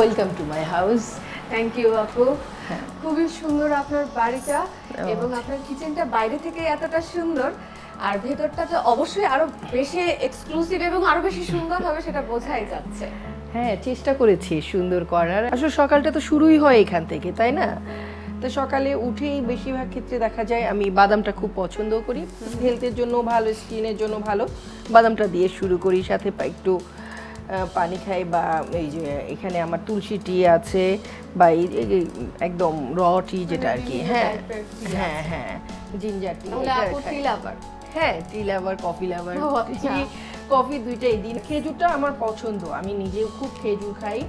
Welcome to my house thank you আপু। খুবই সুন্দর আপনার বাড়িটা এবং আপনার কিচেনটা বাইরে থেকে এতটা সুন্দর। আর ভেতরটা তো অবশ্যই আরও বেশি এক্সক্লুসিভ এবং আরও বেশি সুন্দর হবে সেটা বোঝাই যাচ্ছে। হ্যাঁ চেষ্টা করেছি সুন্দর করার। আসলে সকালটা তো শুরুই হয় এখান থেকে তাই না? তো সকালে উঠেই বেশিরভাগ ক্ষেত্রে দেখা যায় আমি বাদামটা খুব পছন্দ করি। হেলথের জন্য ভালো স্কিনের জন্য ভালো। বাদামটা দিয়ে শুরু করি সাথে একটু পানি খাই বা এই যে এখানে আমার তুলসী টি আছে বা এই একদম র টি যেটা আর কি হ্যাঁ হ্যাঁ হ্যাঁ জিঞ্জার টি টি লাভার হ্যাঁ tea lover coffee lover. Coffee দুইটাই দিন। খেজুরটা আমার পছন্দ আমি নিজেও খুব খেজুর খাই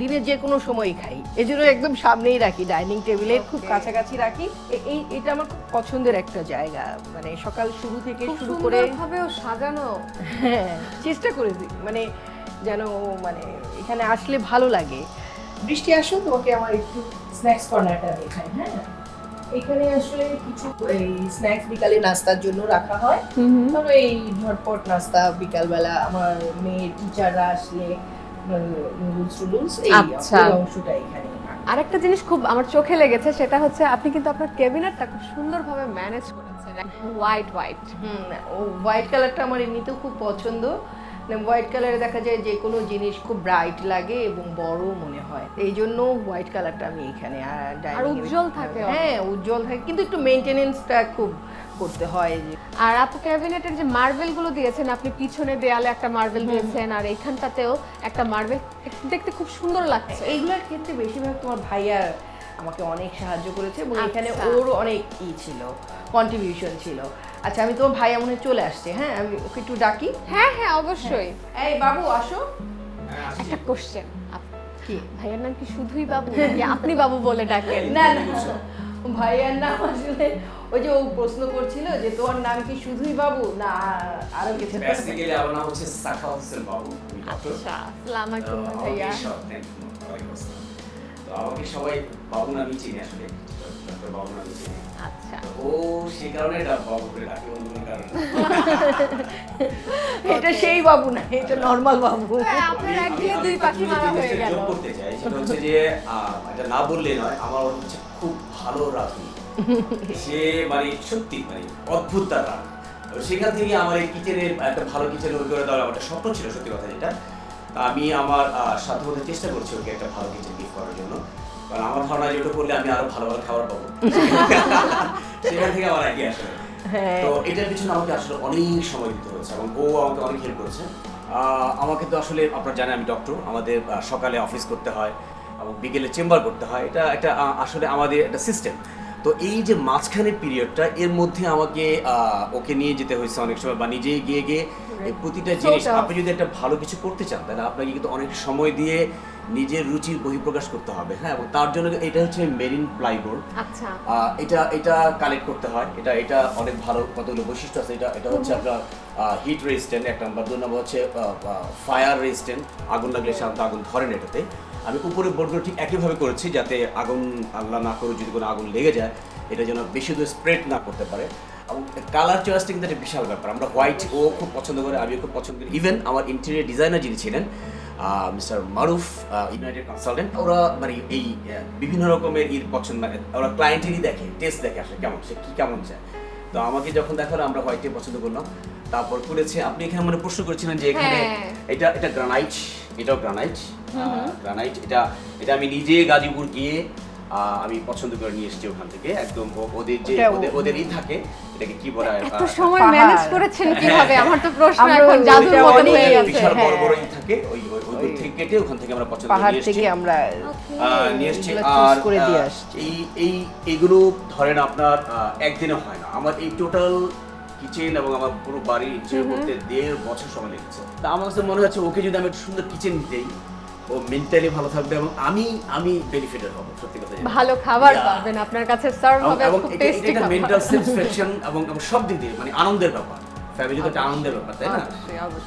দিনে যে কোনো সময় খাই। এই জন্য একদম সামনেই রাখি ডাইনিং টেবিলের খুব কাছাকাছি রাখি। এই এটা আমার খুব পছন্দের একটা জায়গা মানে সকাল শুরু থেকে শুরু করে সাজানো। হ্যাঁ চেষ্টা করে দিই মানে যেন মানে এখানে আসলে ভালো লাগে। বৃষ্টি আসো তোমাকে আমার একটু স্ন্যাক্স কর্নারটা দেখাই হ্যাঁ? এখানে আসলে কিছু এই স্ন্যাক্স বিকালে নাস্তার জন্য রাখা হয়। ধরো এই ঝটপট নাস্তা বিকালবেলা আমার মেয়ের টিচাররা আসলে নুডলস টুডলস এই আচ্ছা। অংশটা এখানে আরেকটা জিনিস খুব আমার চোখে লেগেছে সেটা হচ্ছে আপনি কিন্তু আপনার ক্যাবিনেটটা খুব সুন্দরভাবে ম্যানেজ করেছেন। হোয়াইট হোয়াইট হুম ও হোয়াইট কালারটা আমার এমনিতেও খুব পছন্দ। হোয়াইট কালারে দেখা যায় যে কোনো জিনিস খুব ব্রাইট লাগে এবং বড় মনে হয়। এই জন্য হোয়াইট কালারটা আমি এখানে আর উজ্জ্বল থাকে হ্যাঁ উজ্জ্বল থাকে। কিন্তু একটু মেনটেনেন্সটা খুব করতে হয়। যে আর আপু ক্যাবিনেটের যে মার্বেলগুলো দিয়েছেন আপনি পিছনে দেয়ালে একটা মার্বেল দিয়েছেন আর এখানটাতেও একটা মার্বেল দেখতে খুব সুন্দর লাগছে। এইগুলোর ক্ষেত্রে বেশিরভাগ তোমার ভাইয়া আমাকে অনেক সাহায্য করেছে এবং এখানে আচ্ছা। ওর অনেক ই ছিল। কন্ট্রিবিউশন ছিল। আচ্ছা আমি তোমার ভাইয়া মনে হয় চলে আসছে হ্যাঁ? আমি ওকে একটু ডাকি। হ্যাঁ হ্যাঁ অবশ্যই। এই বাবু আসো। একটা কোশ্চেন কি? ভাইয়ের নাম কি শুধুই বাবু? নাকি আপনি বাবু বলে ডাকেন? না না ভাইয়ার নাম আসলে ওই যে ও প্রশ্ন করছিল যে তোমার নাম কি শুধুই বাবু? না আরও কিছু। বেসিক্যালি আমার নাম হচ্ছে সাখা হোসেন বাবু আচ্ছা আসসালামু আলাইকুম ভাইয়া। তো আমাকে সবাই বাবু নামই চিনি আসলে ডক্টর বাবু নামই চিনি। আচ্ছা। ও কারণে এটা বাবু করে ডাকে অন্য কোনো কারণে। এটা সেই বাবু না এটা নর্মাল বাবু। হ্যাঁ, আপনার আমি- এক দিয়ে দুই পাখি মারা হয়ে গেল যোগ করতে চাই সেটা হচ্ছে যে এটা না বললে নয় আমার হচ্ছে খুব ভালো রাঁধুনি। সে মানে সত্যি মানে অদ্ভুত তার সেখান থেকে আমার এই কিচেনের একটা ভালো কিচেন করে দেওয়ার একটা স্বপ্ন ছিল সত্যি কথা যেটা। আমি আমার আহ, সাধ্যমতো চেষ্টা করছি ওকে একটা ভালো কিচেন গিফট করার জন্য। কারণ আমার ধারণা যে ওটা করলে আমি আরও ভালো ভালো খাবার পাবো। সেখান থেকে আমার আইডিয়া আসলে হ্যাঁ। তো এটার পিছনে আমাকে আসলে অনেক সময় দিতে হয়েছে এবং ও আমাকে অনেক হেল্প করেছে। আমাকে তো আসলে আপনারা জানেন আমি ডক্টর আমাদের সকালে অফিস করতে হয় এবং বিকেলে চেম্বার করতে হয়। এটা এটা আহ, আসলে আমাদের একটা সিস্টেম তো এই যে মাঝখানে পিরিয়ডটা এর মধ্যে আমাকে আহ, ওকে নিয়ে যেতে হয়েছে অনেক সময় বা নিজে গিয়ে গিয়ে প্রতিটা জিনিস আপনি যদি একটা ভালো কিছু করতে চান তাহলে আপনাকে কিন্তু অনেক সময় দিয়ে নিজের রুচির বহিঃপ্রকাশ করতে হবে হ্যাঁ? এবং তার জন্য এটা হচ্ছে মেরিন প্লাইবোর্ড। আচ্ছা। এটা এটা কালেক্ট করতে হয়। এটা এটা অনেক ভালো কতগুলো বৈশিষ্ট্য আছে। এটা এটা হচ্ছে আপনার হিট রেজিস্ট্যান্ট এক নম্বর। দুই নম্বর হচ্ছে ফায়ার রেজিস্ট্যান্ট আগুন লাগলে সাধারণত আগুন ধরে না এটাতে। আমি উপরে বোর্ডগুলো ঠিক একইভাবে করেছি যাতে আগুন আল্লাহ না করে যদি কোনো আগুন লেগে যায় এটা যেন বেশি দূর স্প্রেড না করতে পারে। এবং কালার চয়েসটা কিন্তু একটা বিশাল ব্যাপার। আমরা হোয়াইট ও খুব পছন্দ করে আমিও খুব পছন্দ করি। ইভেন আমার ইন্টেরিয়ার ডিজাইনার যিনি ছিলেন মিস্টার মারুফ ইউনাইটেড কনসালটেন্ট ওরা মানে এই বিভিন্ন রকমের ঈদ পছন্দ মানে ওরা ক্লায়েন্টেরই দেখে টেস্ট দেখে আসলে কেমন সে কী কেমন চায়। তো আমাকে যখন দেখাল আমরা হোয়াইটে পছন্দ করলাম। তারপর করেছে আপনি এখানে মানে প্রশ্ন করেছিলেন যে এখানে হ্যাঁ। এটা এটা গ্রানাইট এটাও গ্রানাইট গ্রানাইট এটা এটা আমি নিজে গাজীপুর গিয়ে আমি পছন্দ করে নিয়ে এসেছি ওখান থেকে। একদম ওদের যে ওদের ওদের ই থাকে এটাকে কি বলা হয়? এত সময় ম্যানেজ করেছেন কীভাবে? আমার তো প্রশ্ন এখন জাদুর মতন হয়ে গেছে। বিশাল বড় হ্যাঁ। বড় ই থাকে ওই ওই ওই দূর ওই- থেকে কেটে ওখান থেকে আমরা পছন্দ করে নিয়ে থেকে এসেছি। আমরা আহ, নিয়ে এসেছি। আর করে দিয়ে আসছি। এই এই এইগুলো ধরেন আপনার আহ, একদিনে হয় না। আমার এই টোটাল কিচেন এবং আমার পুরো বাড়ি ইন্টেরিয়র করতে দেড় বছর সময় লেগেছে। তা আমার কাছে মনে হচ্ছে ওকে যদি আমি একটা সুন্দর কিচেন দিই ও মেন্টালি ভালো থাকবে এবং আমি আমি বেনিফিটেড হব সত্যি কথা। ভালো খাবার পাবেন আপনার কাছে সার্ভ হবে এবং এটা- মেন্টাল স্যাটিসফ্যাকশন এবং সব দিক দিয়ে মানে আনন্দের ব্যাপার। ফ্যামিলি তো একটা আনন্দের ব্যাপার তাই না।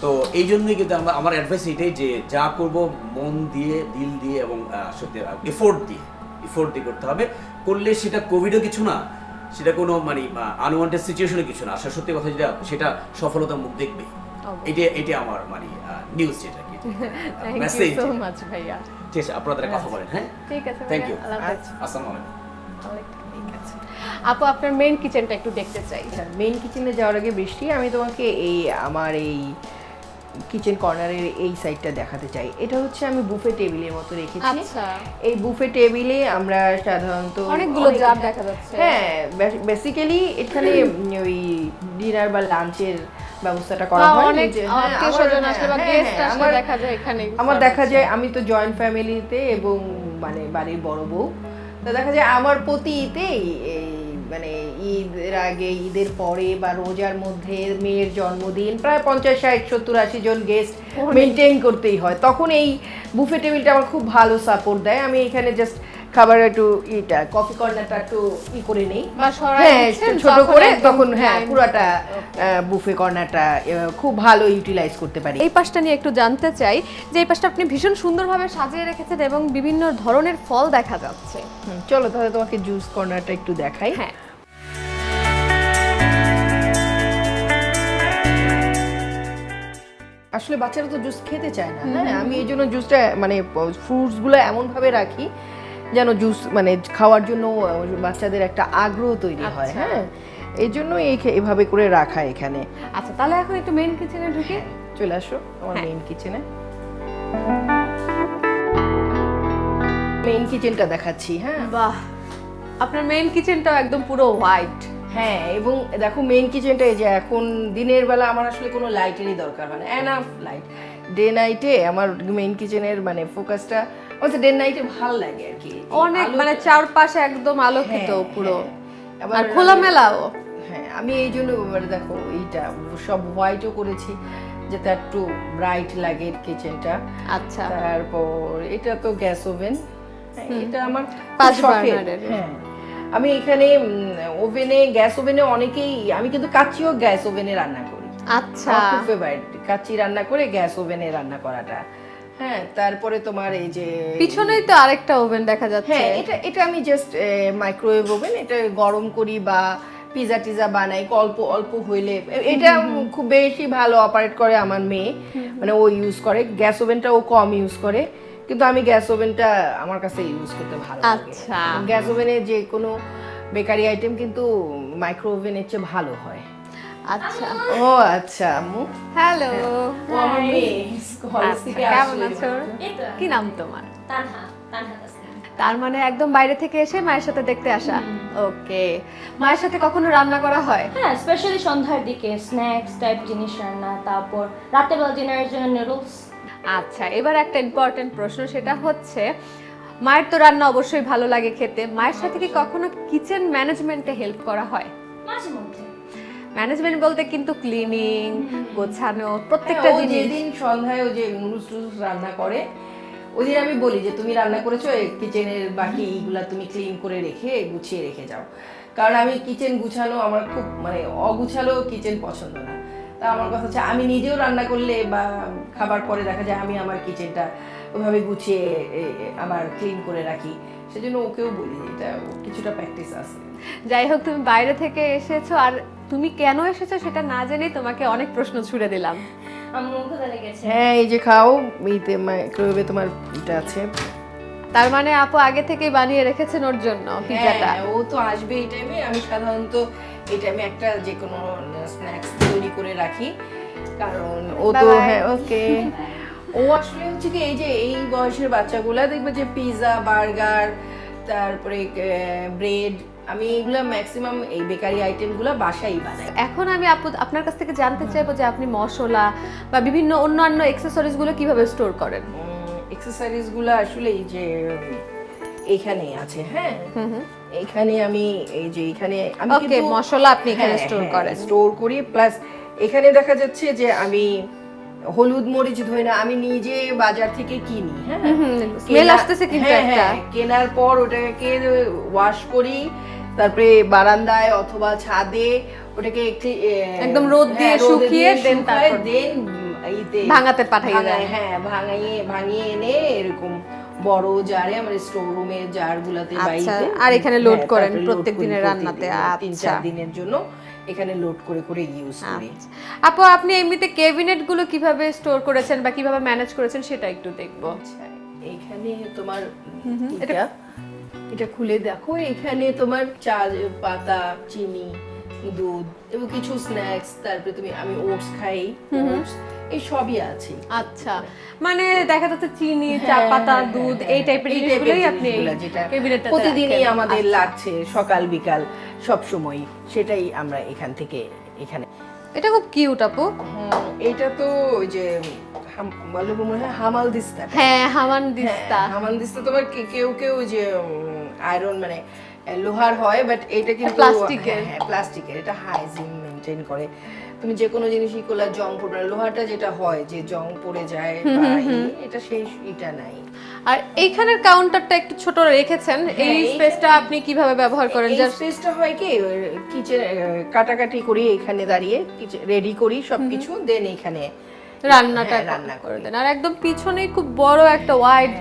তো এই জন্যই কিন্তু আমরা আমার অ্যাডভাইস এটাই যে যা করব মন দিয়ে দিল দিয়ে এবং সত্যি এফোর্ট দিয়ে এফোর্ট দিয়ে করতে হবে। করলে সেটা কোভিডও কিছু না সেটা কোনো মানে আনওয়ান্টেড সিচুয়েশনে কিছু না। আসলে সত্যি কথা যেটা সেটা সফলতার মুখ দেখবে। এটা এটা আমার মানে নিউজ যেটা thank you Message. So much ভাইয়া। ঠিক আছে আপনাদের কথা বলেন হ্যাঁ? ঠিক আছে ভাইয়া you. আসসালামু আলাইকুম ঠিক আছে। আপু আপনার মেইন কিচেনটা একটু দেখতে চাই। মেইন কিচেনে যাওয়ার আগে বৃষ্টি আমি তোমাকে এই আমার এই কিচেন কর্নারের এই সাইডটা দেখাতে চাই। এটা হচ্ছে আমি বুফে টেবিলের মতো রেখেছি। আচ্ছা। এই বুফে টেবিলে আমরা সাধারণত অনেকগুলো অনেক- জার দেখা যাচ্ছে। হ্যাঁ বেসিক্যালি এখানে ওই ডিনার বা লাঞ্চের ব্যবস্থাটা করা হয় হ্যাঁ, আমার- হ্যাঁ, গেস্ট হ্যাঁ, আমার- দেখা যায় এখানে আমার দেখা যায় আমি তো জয়েন্ট ফ্যামিলিতে এবং মানে বাড়ির বড় বউ। তো দেখা যায় আমার প্রতি এই মানে ঈদের আগে ঈদের পরে বা রোজার মধ্যে মেয়ের জন্মদিন প্রায় পঞ্চাশ ষাট সত্তর আশি জন গেস্ট মেনটেন করতেই হয়। তখন এই বুফে টেবিলটা আমার খুব ভালো সাপোর্ট দেয়। আমি এখানে জাস্ট খাবার একটু ইটা। কফি কর্নারটা একটু ই করে নেই। হ্যাঁ ছোট করে তখন হ্যাঁ পুরাটা বুফে কর্নারটা খুব ভালো ইউটিলাইজ করতে পারি। এই পাশটা নিয়ে একটু জানতে চাই যে এই পাশটা আপনি ভীষণ সুন্দরভাবে সাজিয়ে রেখেছেন এবং বিভিন্ন ধরনের ফল দেখা যাচ্ছে। চলো তাহলে তোমাকে জুস কর্নারটা একটু দেখাই। হ্যাঁ। আসলে বাচ্চারা তো জুস খেতে চায় না হ্যাঁ? আমি এই জন্য জুসটা মানে ফ্রুটসগুলো এমন ভাবে রাখি যেন জুস মানে খাওয়ার জন্য বাচ্চাদের একটা আগ্রহ তৈরি হয় আচ্ছা। হ্যাঁ? এই জন্য এই এভাবে করে রাখা এখানে। আচ্ছা তাহলে এখন একটু মেন কিচেনে ঢুকে। চলে আসো আমার। মেইন কিচেনে মেইন কিচেনটা দেখাচ্ছি হ্যাঁ? বাহ! আপনার মেইন কিচেনটাও একদম পুরো হোয়াইট হ্যাঁ এবং দেখো মেইন কিচেনটা এই যে এখন দিনের বেলা আমার আসলে কোনো লাইটেরই দরকার হয় না এনাফ লাইট ডে নাইটে আমার মেইন কিচেনের মানে ফোকাসটা আমার ডে নাইটে ভালো লাগে আর কি। অনেক মানে চারপাশে একদম আলোকিত হ্যাঁ, পুরো। হ্যাঁ। আর খোলামেলাও হ্যাঁ আমি এই জন্য এবার দেখো এইটা সব হোয়াইটও করেছি যাতে একটু ব্রাইট লাগে কিচেনটা আচ্ছা। তারপর এটা তো গ্যাস ওভেন এটা আমার পাঁচ বার্নারের। হ্যাঁ। আমি এখানে ওভেনে গ্যাস ওভেনে অনেকেই আমি কিন্তু কাচিও গ্যাস ওভেনে রান্না করি। আচ্ছা। ফেভারিট কাচি রান্না করে গ্যাস ওভেনে রান্না করাটা। হ্যাঁ তারপরে তোমার এই যে পিছনেই তো আরেকটা ওভেন দেখা যাচ্ছে। হ্যাঁ এটা এটা আমি জাস্ট মাইক্রোওয়েভ ওভেন এটা গরম করি বা পিজা টিজা বানাই অল্প অল্প হইলে। এটা খুব বেশি ভালো অপারেট করে আমার মেয়ে। মানে ও ইউজ করে। গ্যাস ওভেনটা ও কম ইউজ করে। কিন্তু আমি গ্যাস ওভেনটা আমার কাছে ইউজ করতে ভালো আচ্ছা। গ্যাস ওভেনে যে কোনো বেকারি আইটেম কিন্তু মাইক্রো ওভেনের চেয়ে ভালো হয়। আচ্ছা। ও আচ্ছা আম্মু হ্যালো ও আমার মেয়ে কলেজ থেকে কেমন আছো? কি নাম তোমার? তানহা তানহা তার মানে একদম বাইরে থেকে এসে মায়ের সাথে দেখতে আসা? ওকে। মায়ের সাথে কখনো রান্না করা হয়? হ্যাঁ স্পেশালি সন্ধ্যার দিকে স্ন্যাক্স টাইপ জিনিস রান্না তারপর রাতেবেলা ডিনারের জন্য নুডলস আচ্ছা এবার একটা ইম্পর্টেন্ট প্রশ্ন সেটা হচ্ছে মায়ের তো রান্না অবশ্যই ভালো লাগে খেতে মায়ের সাথে কি কখনো কিচেন ম্যানেজমেন্টে হেল্প করা হয়? মাঝে মধ্যে। ম্যানেজমেন্ট বলতে কিন্তু ক্লিনিং গোছানো প্রত্যেকটা হ্যাঁ, জিনিস। যেদিন সন্ধ্যায় ও যে নুডলস টুডলস রান্না করে ওই দিন আমি বলি যে তুমি রান্না করেছ? কিচেনের বাকি এইগুলা তুমি ক্লিন করে রেখে গুছিয়ে রেখে যাও। কারণ আমি কিচেন গুছানো আমার খুব মানে অগুছালো কিচেন পছন্দ না। তা আমার কথা হচ্ছে আমি নিজেও রান্না করলে বা খাবার পরে দেখা যায় আমি আমার কিচেনটা ওইভাবে গুছিয়ে আমার ক্লিন করে রাখি। সেজন্য ওকেও বলি এটা কিছুটা প্র্যাকটিস আছে। যাই হোক তুমি বাইরে থেকে এসেছ আর তুমি কেন এসেছ সেটা না জেনেই তোমাকে অনেক প্রশ্ন ছুড়ে দিলাম। হ্যাঁ এই যে খাও এইতে মাইক্রোওয়েভে তোমার এটা আছে। তার মানে আপু আগে থেকেই বানিয়ে রেখেছেন ওর জন্য পিজাটা হ্যাঁ, ও তো আসবে এই টাইমে আমি সাধারণত এই টাইমে একটা যে কোনো স্ন্যাক্স তৈরি করে রাখি। কারণ ও তো. হ্যাঁ ওকে। ও আসলে হচ্ছে কি এই যে এই বয়সের বাচ্চাগুলা দেখবে যে পিৎজা বার্গার তারপরে ব্রেড আমি এগুলা ম্যাক্সিমাম এই বেকারি আইটেমগুলো বাসাই বানাই। এখন আমি আপনার কাছ থেকে জানতে চাইব যে আপনি মশলা বা বিভিন্ন অন্যান্যগুলো কীভাবে স্টোর করেন? এক্সারসাইজগুলো আসলে এই যে এখানে আছে হ্যাঁ? এখানে আমি এই যে এখানে আমি ওকে মশলা আপনি এখানে স্টোর করেন। স্টোর করি প্লাস এখানে দেখা যাচ্ছে যে আমি হলুদ মরিচ ধরে না আমি নিজে বাজার থেকে কিনি হ্যাঁ? স্মেল আসতেছে কিন্তু হ্যাঁ, একটা। হ্যাঁ, কেনার পর ওটাকে ওয়াশ করি তারপরে বারান্দায় অথবা ছাদে ওটাকে একটু, একদম রোদ দিয়ে হ্যাঁ, শুকিয়ে শুকায়, তারপর ইতে ভাঙাতে ভাঙায়, দেন। হ্যাঁ ভাঙিয়ে ভাঙিয়ে এনে এরকম বড় জারে আমার স্টোর রুমে জার গুলাতে আচ্ছা, আর এখানে load করেন প্রত্যেক দিনের রান্নাতে, তিন আচ্ছা। চার দিনের জন্য এখানে লোড করে করে ইউজ করি আচ্ছা। আপু আপনি এমনিতে ক্যাবিনেটগুলো কীভাবে স্টোর করেছেন বা কীভাবে ম্যানেজ করেছেন সেটা একটু দেখব আচ্ছা এইখানে তোমার এটা এটা খুলে দেখো। এখানে তোমার চা পাতা চিনি দুধ এবং কিছু স্ন্যাক্স তারপরে তুমি আমি ওটস খাই ওটস এই সবই আছে। আচ্ছা। মানে দেখা যাচ্ছে চিনি চা পাতা দুধ এই টাইপের হ্যাঁ, জিনিসগুলোই আপনি প্রতিদিনই আমাদের আচ্ছা। লাগছে সকাল বিকাল সব সময়। সেটাই আমরা এখান থেকে এখানে। এটা খুব কিউট আপু। এটা তো ওই যে হয় হামাল দিস্তা। হ্যাঁ হামান দিস্তা। হামাল দিস্তা তোমার কেউ কেউ যে আয়রন মানে লোহার হয় বাট এটা কিন্তু প্লাস্টিকের। হ্যাঁ, হ্যাঁ প্লাস্টিকের। এটা হাইজিন মেনটেন করে। তুমি যে কোনো জিনিসই করলে জং পড়বে না। লোহাটা যেটা হয় যে জং পড়ে যায় বা এটা সেই এটা নাই। আর এইখানের কাউন্টারটা একটু ছোট রেখেছেন। এই হ্যাঁ, স্পেসটা আপনি কীভাবে ব্যবহার করেন? এই স্পেসটা হয় কি কিচেন কাটাকাটি করি এখানে দাঁড়িয়ে রেডি করি সবকিছু দেন এখানে রান্নাটা হ্যাঁ, রান্না করে দেন। আর একদম পিছনেই খুব বড় একটা ওয়াইড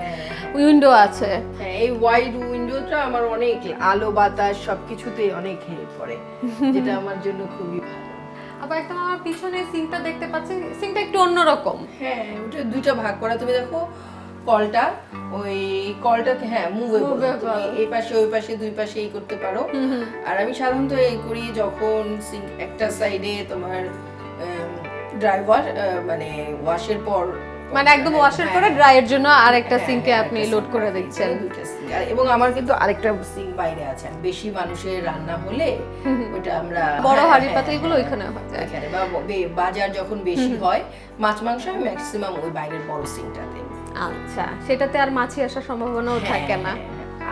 উইন্ডো আছে। হ্যাঁ, এই ওয়াইড উইন্ডোটা আমার অনেক আলো বাতাস সবকিছুতে অনেক হেল্প করে যেটা আমার জন্য খুবই ভালো। আবার একদম আমার পিছনে সিঙ্কটা দেখতে পাচ্ছেন সিঙ্কটা একটু অন্যরকম। হ্যাঁ ওটা দুইটা ভাগ করা। তুমি দেখো কলটা ওই কলটাতে হ্যাঁ মুভেবল এই পাশে ওই পাশে দুই পাশে এই করতে পারো। আর আমি সাধারণত এই করি যখন একটা সাইডে তোমার ড্রাইভার মানে ওয়াশের পর মানে একদম ওয়াশের পরে করে ড্রাইয়ের জন্য আরেকটা সিঙ্কে আপনি লোড করে দিচ্ছেন। এবং আমার কিন্তু আরেকটা সিঙ্ক বাইরে আছে। বেশি মানুষের রান্না হলে ওটা আমরা বড় হাড়ি হাঁড়ি হ্যাঁ, পাতা এগুলো ওইখানে হয় এখানে বাজার যখন বেশি হয় মাছ মাংস আমি ম্যাক্সিমাম ওই বাইরের বড় সিঙ্কটাতে আচ্ছা সেটাতে আর মাছি আসার সম্ভাবনাও থাকে না।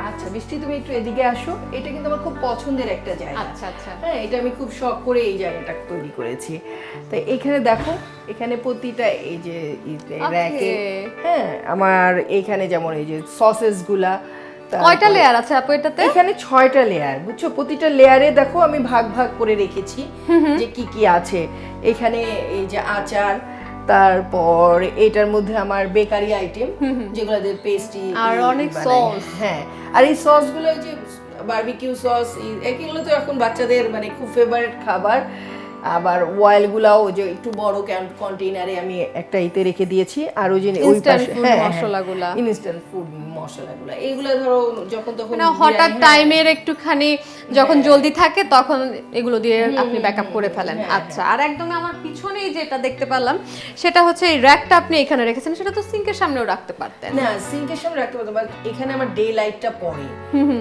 আচ্ছা বৃষ্টি তুমি একটু এদিকে আসো। এটা কিন্তু আমার খুব পছন্দের একটা জায়গা। আচ্ছা আচ্ছা। হ্যাঁ এটা আমি খুব শখ করে এই জায়গাটা তৈরি করেছি। তো এখানে দেখো এখানে প্রতিটা এই যে র্যাকে হ্যাঁ আমার এখানে যেমন এই যে সসেসগুলা তারপরে- কয়টা লেয়ার আছে আপু এটাতে? এখানে ছয়টা লেয়ার বুঝছ? প্রতিটা লেয়ারে দেখো আমি ভাগ ভাগ করে রেখেছি যে কি কি আছে। এখানে এই যে আচার তারপর এটার মধ্যে আমার বেকারি আইটেম যেগুলো পেস্ট্রি আর অনেক sauce। হ্যাঁ আর এই সসগুলো যে বারবিকিউ সস এগুলো তো এখন বাচ্চাদের মানে খুব ফেভারিট খাবার। আবার ওয়েলগুলাও যে একটু বড় কন্টেইনারে আমি একটা ইতে রেখে দিয়েছি। আর ওই যে ওই পাশে food হ্যাঁ মশলাগুলা। ইনস্ট্যান্ট ফুড মশলাগুলো। এইগুলো ধরো যখন তখন মানে হঠাৎ টাইমের একটুখানি যখন জলদি থাকে তখন এগুলো দিয়ে আপনি ব্যাকআপ করে ফেলেন। আচ্ছা আর একদম আমার পিছনেই যেটা দেখতে পেলাম সেটা হচ্ছে এই র্যাকটা আপনি এখানে রেখেছেন সেটা তো সিঙ্কের সামনেও রাখতে পারতেন। না সিঙ্কের সামনে রাখতে পারতাম এখানে আমার ডে লাইটটা পড়ে।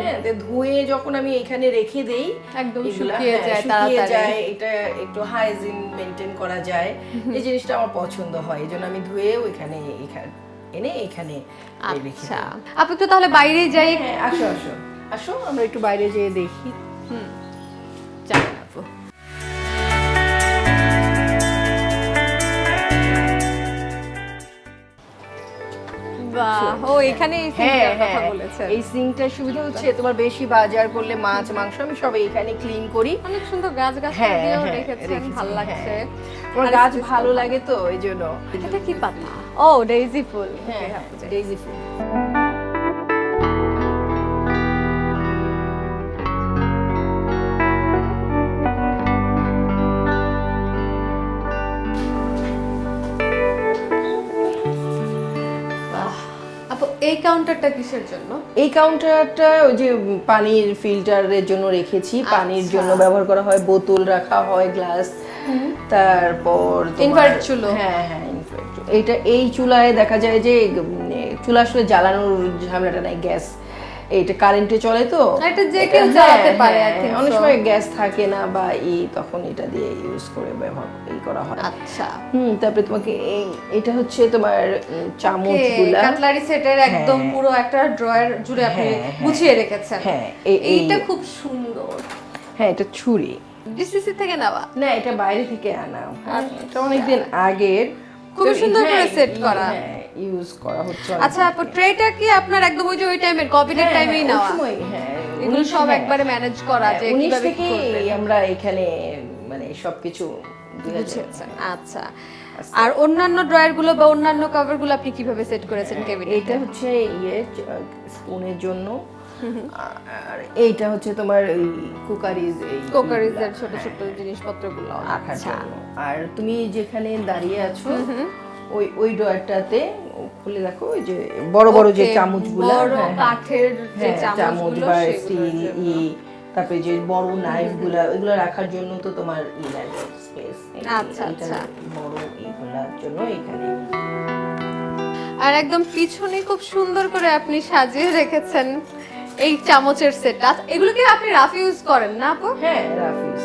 হ্যাঁ ধুয়ে যখন আমি এখানে রেখে দেই একদম শুকিয়ে হ্যাঁ, যায় তাড়াতাড়ি। যায় এটা একটু হাইজিন মেনটেন করা যায়। এই জিনিসটা আমার পছন্দ হয় এই জন্য আমি ধুয়েও এখানে এখানে এনে এখানে আচ্ছা। আপনি তো তাহলে বাইরেই যাই হ্যাঁ আসো আসো। আসো আমরা একটু বাইরে যেয়ে দেখি। যান আপু বাহ ও এখানে এই হ্যাঁ সিঙ্কটার হ্যাঁ এই সিঙ্কটার সুবিধা হচ্ছে তোমার বেশি বাজার করলে মাছ মাংস আমি সব এখানে ক্লিন করি। অনেক সুন্দর গাছ গাছ হ্যাঁ, দিয়েও হ্যাঁ, রেখেছেন ভালো লাগছে। হ্যাঁ। আর গাছ ভালো লাগে তো এই জন্য। এটা কি পাতা? ও ডেইজি ফুল। হ্যাঁ ডেইজি ফুল। কাউন্টারটা কিসের জন্য এই কাউন্টারটা ওই যে পানির ফিল্টারের জন্য রেখেছি পানির আচ্ছা। জন্য ব্যবহার করা হয় বোতল রাখা হয় গ্লাস তারপর ইনভার্ট চুলো। হ্যাঁ হ্যাঁ ইনভার্ট এটা এই চুলায় দেখা যায় যে চুলা আসলে জ্বালানোর ঝামেলাটা নাই গ্যাস এইটা কারেন্টে চলে তো। এটা যে কেউ হ্যাঁ, জ্বালাতে পারে, হ্যাঁ, I think অনেক সময় গ্যাস থাকে না বা ই তখন এটা দিয়ে ইউজ করে ব্যবহার এই করা হয়। আচ্ছা। হুম তারপরে তোমাকে এই এটা হচ্ছে তোমার চামচগুলা কাটলারি সেটের একদম হ্যাঁ। পুরো একটা ড্রয়ার জুড়ে আপনি হ্যাঁ, হ্যাঁ। গুছিয়ে রেখেছেন। হ্যাঁ, এই- এই- এইটা খুব সুন্দর। হ্যাঁ এটা ছুরি। ডিসিসি থেকে নেওয়া? না এটা বাইরে থেকে আনা। হ্যাঁ, এটা অনেকদিন আগের। খুবই তো সুন্দর করে হ্যাঁ, set ই- করা। হ্যাঁ ইউজ করা হচ্ছে আচ্ছা আপু ট্রেটা কি আপনার একদম ওই যে ওই টাইমের কোভিডের হ্যাঁ, টাইমেই নেওয়া? হ্যাঁ এগুলো সব একবারে ম্যানেজ করা যে কীভাবে কি আমরা এখানে মানে সবকিছু আচ্ছা। আর অন্যান্য ড্রয়ারগুলো বা অন্যান্য কভারগুলো আপনি কীভাবে সেট করেছেন কেবিনে এটা হচ্ছে ইয়ে স্পুনের জন্য। আর এইটা হচ্ছে তোমার এই কুকারিজ এই কোকারিজের ছোট ছোট জিনিসপত্রগুলো। রাখার আচ্ছা। আর তুমি যেখানে দাঁড়িয়ে আছো ওই ওই ডয়ারটাতে খুলে দেখো ওই যে বড় বড় যে চামচগুলো বড় হ্যাঁ, হ্যাঁ। কাঠের যে হ্যাঁ, চামচ চামচগুলো বা স্টিল ই তারপরে যে বড় নাইফগুলা ওইগুলো রাখার জন্য তো তোমার ই লাগে স্পেস আচ্ছা, আচ্ছা। বড় এইগুলার জন্য এখানে আর একদম পিছনে খুব সুন্দর করে আপনি সাজিয়ে রেখেছেন। এই চামচের সেটটা এগুলো কি আপনি রাফ ইউজ করেন না আপু? হ্যাঁ রাফিস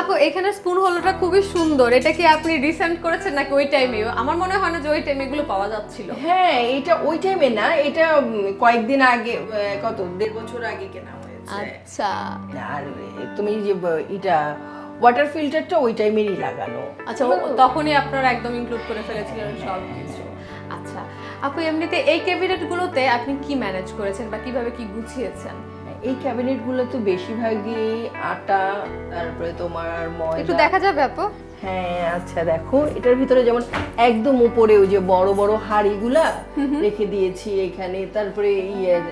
আপু এখানে স্পুন হোল্ডারটা খুবই সুন্দর। এটা কি আপনি রিসেন্ট করেছেন নাকি ওই টাইমে আমার মনে হয় না যে ওই টাইমে এগুলো পাওয়া যাচ্ছিল। হ্যাঁ এটা ওই টাইমে না এটা কয়েকদিন আগে কত দেড় বছর আগে কেনা হয়েছে। আচ্ছা। আর তুমি যে এটা ওয়াটার ফিল্টারটা ওই টাইমেরই লাগানো। আচ্ছা তখনই আপনারা একদম ইনক্লুড করে ফেলেছিলেন সব আপু এমনিতে এই ক্যাবিনেট গুলোতে আপনি কি ম্যানেজ করেছেন বা কীভাবে কি গুছিয়েছেন? এই ক্যাবিনেটগুলো তো বেশিরভাগই আটা তারপরে তোমার একটু দেখা যাবে আপু। হ্যাঁ আচ্ছা দেখো। এটার ভিতরে যেমন একদম উপরে ওই যে বড় বড় হাঁড়িগুলা রেখে দিয়েছি এখানে। তারপরে ইয়ের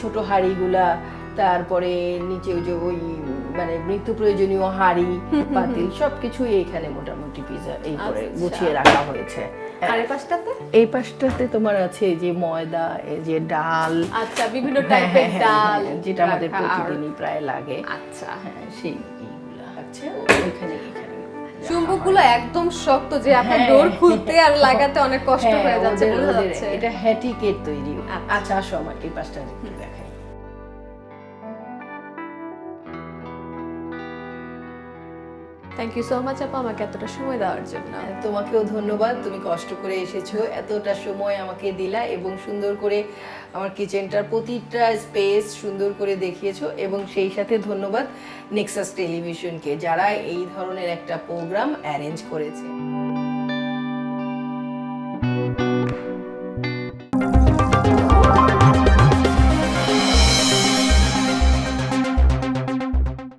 ছোট হাঁড়িগুলা তারপরে নিচে ওই যে ওই মানে নিত্য প্রয়োজনীয় হাড়ি পাতিল সবকিছুই এখানে মোটামুটি পিজা এই করে আচ্ছা। গুছিয়ে রাখা হয়েছে। এই পাশটাতে এই পাশটাতে তোমার আছে যে ময়দা এই যে ডাল। আচ্ছা বিভিন্ন হ্যাঁ, টাইপের হ্যাঁ, ডাল হ্যাঁ, যেটা আমাদের প্রতিদিনই প্রায় লাগে। আচ্ছা। হ্যাঁ সেই এইগুলা। আছে ওইখানে চুম্বকগুলো একদম শক্ত যে আপনার হ্যাঁ। ডোর খুলতে আর লাগাতে অনেক কষ্ট হ্যাঁ, হয়ে যাচ্ছে বোঝা যাচ্ছে। এটা হ্যাটিকেট তৈরি। আচ্ছা। আচ্ছা আসো আমার এই পাশটা থ্যাংক ইউ সো মাচ আপা আমাকে এতটা সময় দেওয়ার জন্য। হ্যাঁ, তোমাকেও ধন্যবাদ তুমি কষ্ট করে এসেছ এতটা সময় আমাকে দিলা এবং সুন্দর করে আমার কিচেনটার প্রতিটা স্পেস সুন্দর করে দেখিয়েছো এবং সেই সাথে ধন্যবাদ নেক্সাস টেলিভিশনকে যারা এই ধরনের একটা প্রোগ্রাম অ্যারেঞ্জ করেছে।